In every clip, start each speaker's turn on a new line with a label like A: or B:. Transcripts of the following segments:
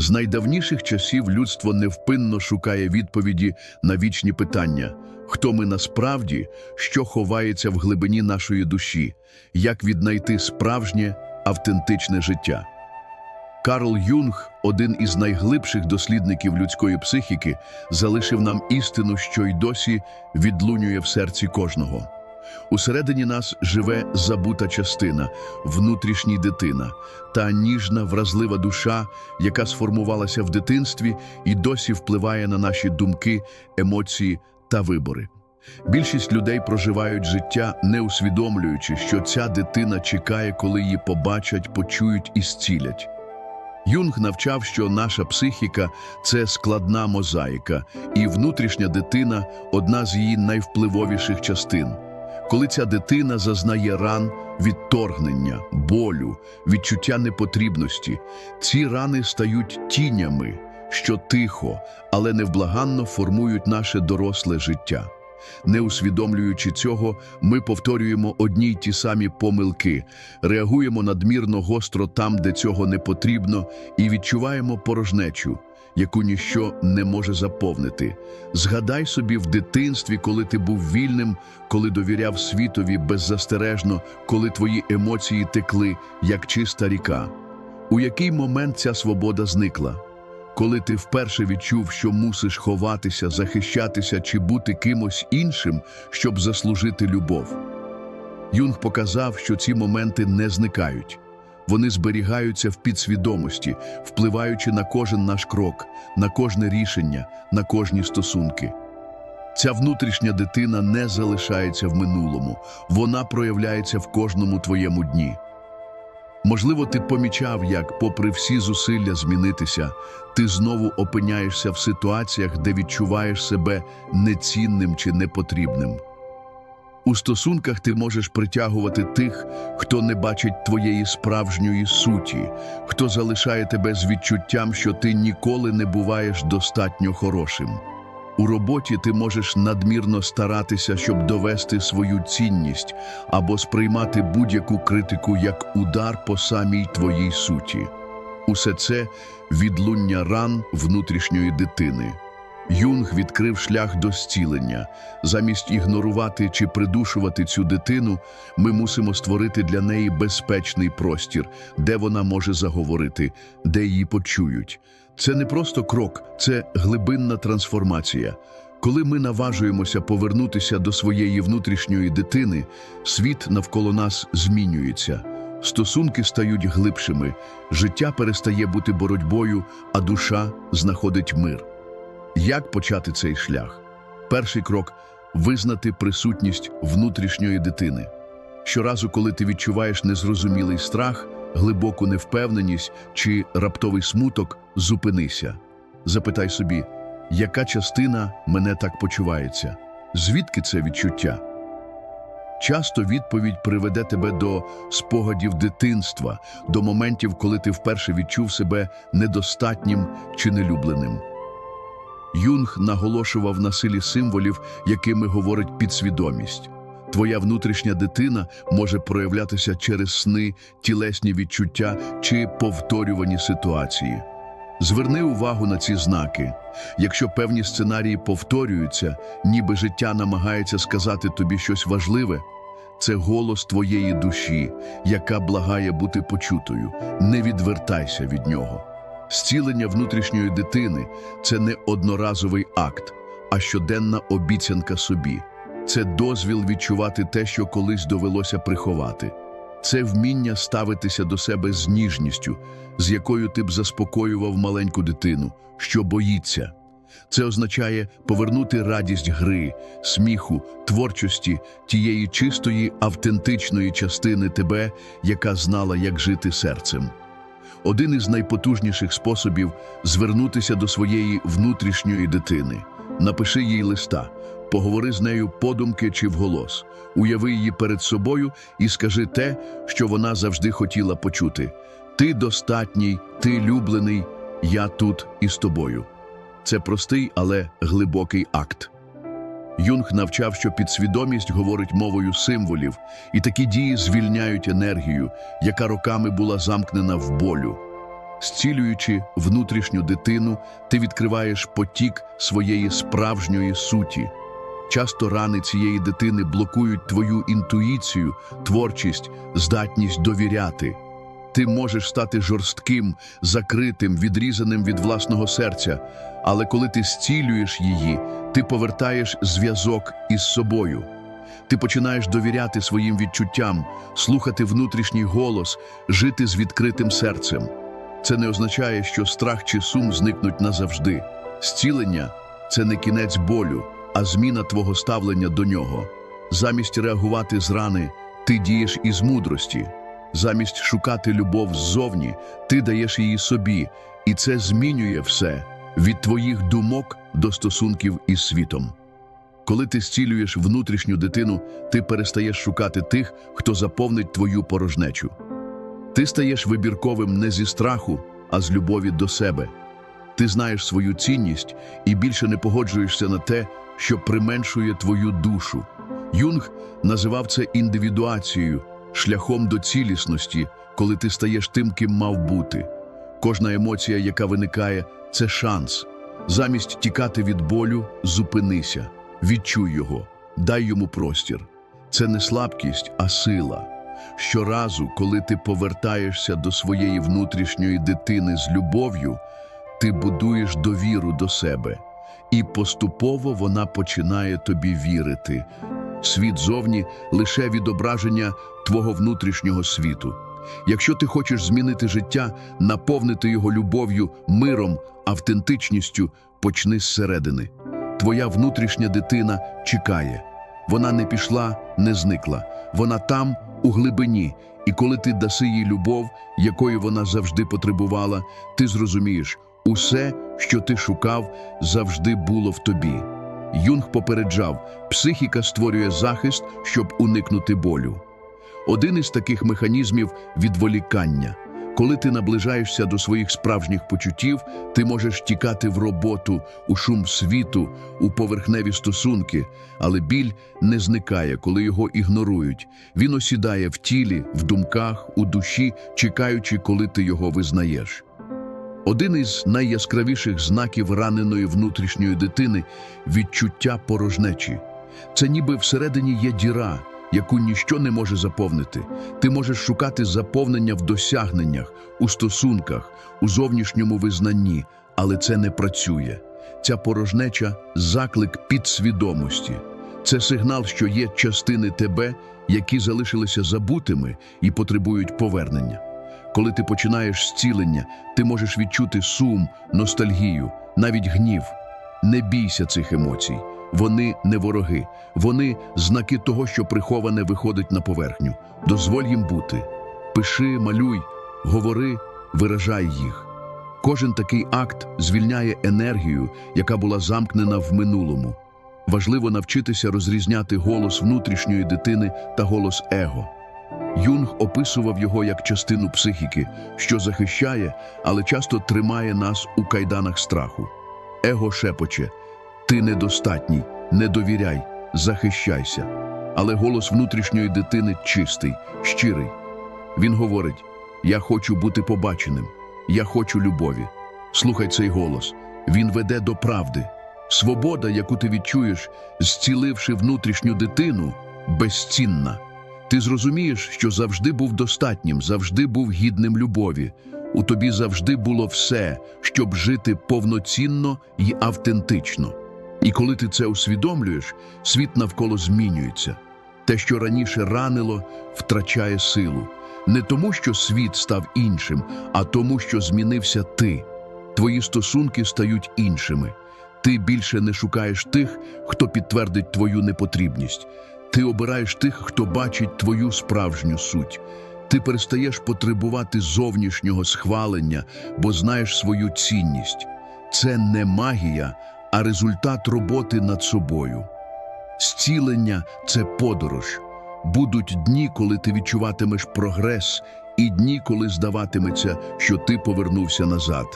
A: З найдавніших часів людство невпинно шукає відповіді на вічні питання: хто ми насправді, що ховається в глибині нашої душі, як віднайти справжнє автентичне життя. Карл Юнг, один із найглибших дослідників людської психіки, залишив нам істину, що й досі відлунює в серці кожного. Усередині нас живе забута частина, внутрішній дитина, та ніжна, вразлива душа, яка сформувалася в дитинстві і досі впливає на наші думки, емоції та вибори. Більшість людей проживають життя, не усвідомлюючи, що ця дитина чекає, коли її побачать, почують і зцілять. Юнг навчав, що наша психіка це складна мозаїка, і внутрішня дитина одна з її найвпливовіших частин. Коли ця дитина зазнає ран, відторгнення, болю, відчуття непотрібності, ці рани стають тінями, що тихо, але невблаганно формують наше доросле життя. Не усвідомлюючи цього, ми повторюємо одні й ті самі помилки, реагуємо надмірно гостро там, де цього не потрібно, і відчуваємо порожнечу, яку ніщо не може заповнити. Згадай собі в дитинстві, коли ти був вільним, коли довіряв світові беззастережно, коли твої емоції текли, як чиста ріка. У який момент ця свобода зникла? Коли ти вперше відчув, що мусиш ховатися, захищатися чи бути кимось іншим, щоб заслужити любов. Юнг показав, що ці моменти не зникають. Вони зберігаються в підсвідомості, впливаючи на кожен наш крок, на кожне рішення, на кожні стосунки. Ця внутрішня дитина не залишається в минулому, вона проявляється в кожному твоєму дні. Можливо, ти помічав, як, попри всі зусилля змінитися, ти знову опиняєшся в ситуаціях, де відчуваєш себе нецінним чи непотрібним. У стосунках ти можеш притягувати тих, хто не бачить твоєї справжньої суті, хто залишає тебе з відчуттям, що ти ніколи не буваєш достатньо хорошим. У роботі ти можеш надмірно старатися, щоб довести свою цінність або сприймати будь-яку критику як удар по самій твоїй суті. Усе це відлуння ран внутрішньої дитини. Юнг відкрив шлях до зцілення. Замість ігнорувати чи придушувати цю дитину, ми мусимо створити для неї безпечний простір, де вона може заговорити, де її почують. Це не просто крок, це глибинна трансформація. Коли ми наважуємося повернутися до своєї внутрішньої дитини, світ навколо нас змінюється. Стосунки стають глибшими, життя перестає бути боротьбою, а душа знаходить мир. Як почати цей шлях? Перший крок визнати присутність внутрішньої дитини. Щоразу, коли ти відчуваєш незрозумілий страх, глибоку невпевненість чи раптовий смуток, зупинися. Запитай собі, яка частина мене так почувається? Звідки це відчуття? Часто відповідь приведе тебе до спогадів дитинства, до моментів, коли ти вперше відчув себе недостатнім чи нелюбленим. Юнг наголошував на силі символів, якими говорить підсвідомість. Твоя внутрішня дитина може проявлятися через сни, тілесні відчуття чи повторювані ситуації. Зверни увагу на ці знаки. Якщо певні сценарії повторюються, ніби життя намагається сказати тобі щось важливе, це голос твоєї душі, яка благає бути почутою. Не відвертайся від нього. Зцілення внутрішньої дитини це не одноразовий акт, а щоденна обіцянка собі. Це дозвіл відчувати те, що колись довелося приховати. Це вміння ставитися до себе з ніжністю, з якою ти б заспокоював маленьку дитину, що боїться. Це означає повернути радість гри, сміху, творчості, тієї чистої, автентичної частини тебе, яка знала, як жити серцем. Один із найпотужніших способів звернутися до своєї внутрішньої дитини. Напиши їй листа, поговори з нею подумки чи вголос, уяви її перед собою і скажи те, що вона завжди хотіла почути. Ти достатній, ти люблений, я тут із тобою. Це простий, але глибокий акт. Юнг навчав, що підсвідомість говорить мовою символів, і такі дії звільняють енергію, яка роками була замкнена в болю. Зцілюючи внутрішню дитину, ти відкриваєш потік своєї справжньої суті. Часто рани цієї дитини блокують твою інтуїцію, творчість, здатність довіряти. Ти можеш стати жорстким, закритим, відрізаним від власного серця, але коли ти зцілюєш її, ти повертаєш зв'язок із собою. Ти починаєш довіряти своїм відчуттям, слухати внутрішній голос, жити з відкритим серцем. Це не означає, що страх чи сум зникнуть назавжди. Зцілення це не кінець болю, а зміна твого ставлення до нього. Замість реагувати з рани, ти дієш із мудрості. Замість шукати любов ззовні, ти даєш її собі, і це змінює все від твоїх думок до стосунків із світом. Коли ти зцілюєш внутрішню дитину, ти перестаєш шукати тих, хто заповнить твою порожнечу. Ти стаєш вибірковим не зі страху, а з любові до себе. Ти знаєш свою цінність і більше не погоджуєшся на те, що применшує твою душу. Юнг називав це індивідуацією, шляхом до цілісності, коли ти стаєш тим, ким мав бути. Кожна емоція, яка виникає, це шанс. Замість тікати від болю, зупинися, відчуй його, дай йому простір. Це не слабкість, а сила. Щоразу, коли ти повертаєшся до своєї внутрішньої дитини з любов'ю, ти будуєш довіру до себе, і поступово вона починає тобі вірити. Світ зовні лише відображення твого внутрішнього світу. Якщо ти хочеш змінити життя, наповнити його любов'ю, миром, автентичністю, почни зсередини. Твоя внутрішня дитина чекає. Вона не пішла, не зникла. Вона там, у глибині, і коли ти даси їй любов, якої вона завжди потребувала, ти зрозумієш, усе, що ти шукав, завжди було в тобі. Юнг попереджав, психіка створює захист, щоб уникнути болю. Один із таких механізмів відволікання. Коли ти наближаєшся до своїх справжніх почуттів, ти можеш тікати в роботу, у шум світу, у поверхневі стосунки, але біль не зникає, коли його ігнорують. Він осідає в тілі, в думках, у душі, чекаючи, коли ти його визнаєш. Один із найяскравіших знаків раненої внутрішньої дитини відчуття порожнечі. Це ніби всередині є діра, яку ніщо не може заповнити. Ти можеш шукати заповнення в досягненнях, у стосунках, у зовнішньому визнанні, але це не працює. Ця порожнеча заклик підсвідомості. Це сигнал, що є частини тебе, які залишилися забутими і потребують повернення. Коли ти починаєш зцілення, ти можеш відчути сум, ностальгію, навіть гнів. Не бійся цих емоцій. Вони не вороги, вони знаки того, що приховане виходить на поверхню. Дозволь їм бути. Пиши, малюй, говори, виражай їх. Кожен такий акт звільняє енергію, яка була замкнена в минулому. Важливо навчитися розрізняти голос внутрішньої дитини та голос его. Юнг описував його як частину психіки, що захищає, але часто тримає нас у кайданах страху. Его шепоче ти недостатній, не довіряй, захищайся. Але голос внутрішньої дитини чистий, щирий. Він говорить: Я хочу бути побаченим, я хочу любові. Слухай цей голос. Він веде до правди. Свобода, яку ти відчуєш, зціливши внутрішню дитину, безцінна. Ти зрозумієш, що завжди був достатнім, завжди був гідним любові. У тобі завжди було все, щоб жити повноцінно і автентично. І коли ти це усвідомлюєш, світ навколо змінюється. Те, що раніше ранило, втрачає силу. Не тому, що світ став іншим, а тому, що змінився ти. Твої стосунки стають іншими. Ти більше не шукаєш тих, хто підтвердить твою непотрібність. Ти обираєш тих, хто бачить твою справжню суть. Ти перестаєш потребувати зовнішнього схвалення, бо знаєш свою цінність. Це не магія, а результат роботи над собою. Зцілення це подорож. Будуть дні, коли ти відчуватимеш прогрес, і дні, коли здаватиметься, що ти повернувся назад.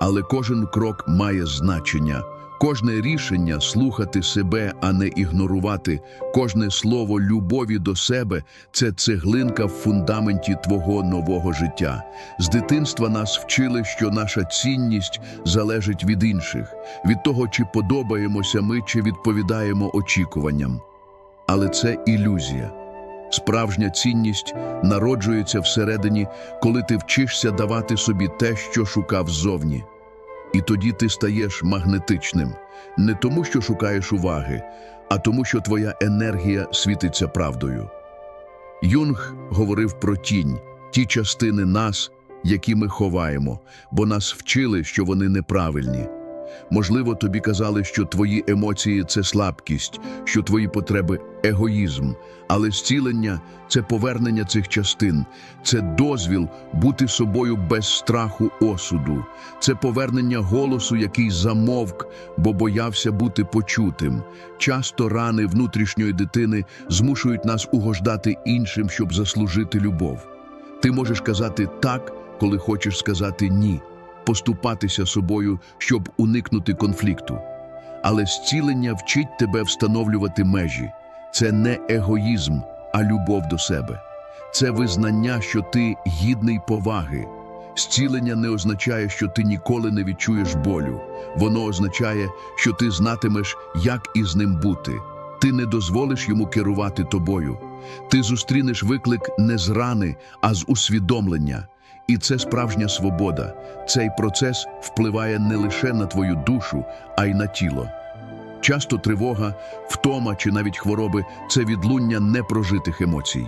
A: Але кожен крок має значення, Кожне рішення слухати себе, а не ігнорувати, кожне слово любові до себе це цеглинка в фундаменті твого нового життя. З дитинства нас вчили, що наша цінність залежить від інших, від того, чи подобаємося ми, чи відповідаємо очікуванням. Але це ілюзія. Справжня цінність народжується всередині, коли ти вчишся давати собі те, що шукав ззовні. І тоді ти стаєш магнетичним не тому, що шукаєш уваги, а тому, що твоя енергія світиться правдою. Юнг говорив про тінь, ті частини нас, які ми ховаємо, бо нас вчили, що вони неправильні. Можливо, тобі казали, що твої емоції це слабкість, що твої потреби егоїзм, але зцілення це повернення цих частин, це дозвіл бути собою без страху осуду, це повернення голосу, який замовк, бо боявся бути почутим. Часто рани внутрішньої дитини змушують нас угождати іншим, щоб заслужити любов. Ти можеш казати так, коли хочеш сказати ні поступатися собою, щоб уникнути конфлікту. Але зцілення вчить тебе встановлювати межі. Це не егоїзм, а любов до себе. Це визнання, що ти гідний поваги. Зцілення не означає, що ти ніколи не відчуєш болю. Воно означає, що ти знатимеш, як із ним бути. Ти не дозволиш йому керувати тобою. Ти зустрінеш виклик не з рани, а з усвідомлення. І це справжня свобода. Цей процес впливає не лише на твою душу, а й на тіло. Часто тривога, втома чи навіть хвороби це відлуння непрожитих емоцій.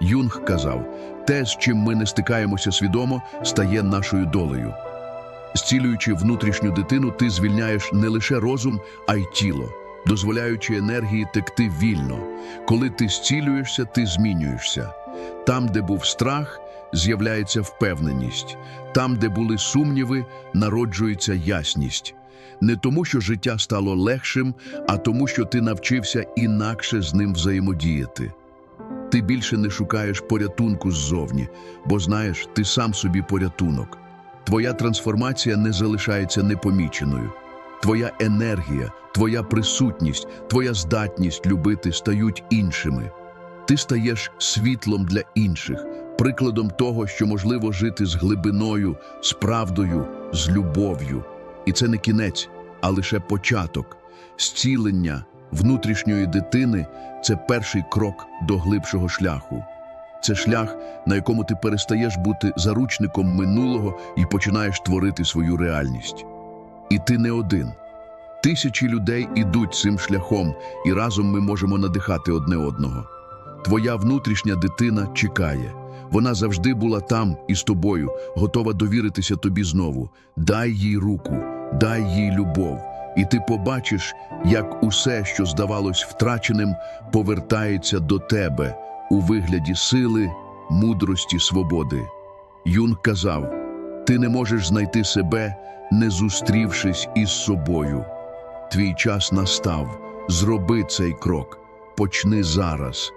A: Юнг казав: те, з чим ми не стикаємося свідомо, стає нашою долею. Зцілюючи внутрішню дитину, ти звільняєш не лише розум, а й тіло, дозволяючи енергії текти вільно. Коли ти зцілюєшся, ти змінюєшся. Там, де був страх, з'являється впевненість. Там, де були сумніви, народжується ясність. Не тому, що життя стало легшим, а тому, що ти навчився інакше з ним взаємодіяти. Ти більше не шукаєш порятунку ззовні, бо знаєш, ти сам собі порятунок. Твоя трансформація не залишається непоміченою. Твоя енергія, твоя присутність, твоя здатність любити стають іншими. Ти стаєш світлом для інших, прикладом того, що можливо жити з глибиною, з правдою, з любов'ю. І це не кінець, а лише початок. Зцілення внутрішньої дитини це перший крок до глибшого шляху. Це шлях, на якому ти перестаєш бути заручником минулого і починаєш творити свою реальність. І ти не один. Тисячі людей ідуть цим шляхом, і разом ми можемо надихати одне одного. Твоя внутрішня дитина чекає. Вона завжди була там і з тобою, готова довіритися тобі знову. Дай їй руку, дай їй любов, і ти побачиш, як усе, що здавалось втраченим, повертається до тебе у вигляді сили, мудрості, свободи. Юнг казав: ти не можеш знайти себе, не зустрівшись із собою. Твій час настав. Зроби цей крок, почни зараз.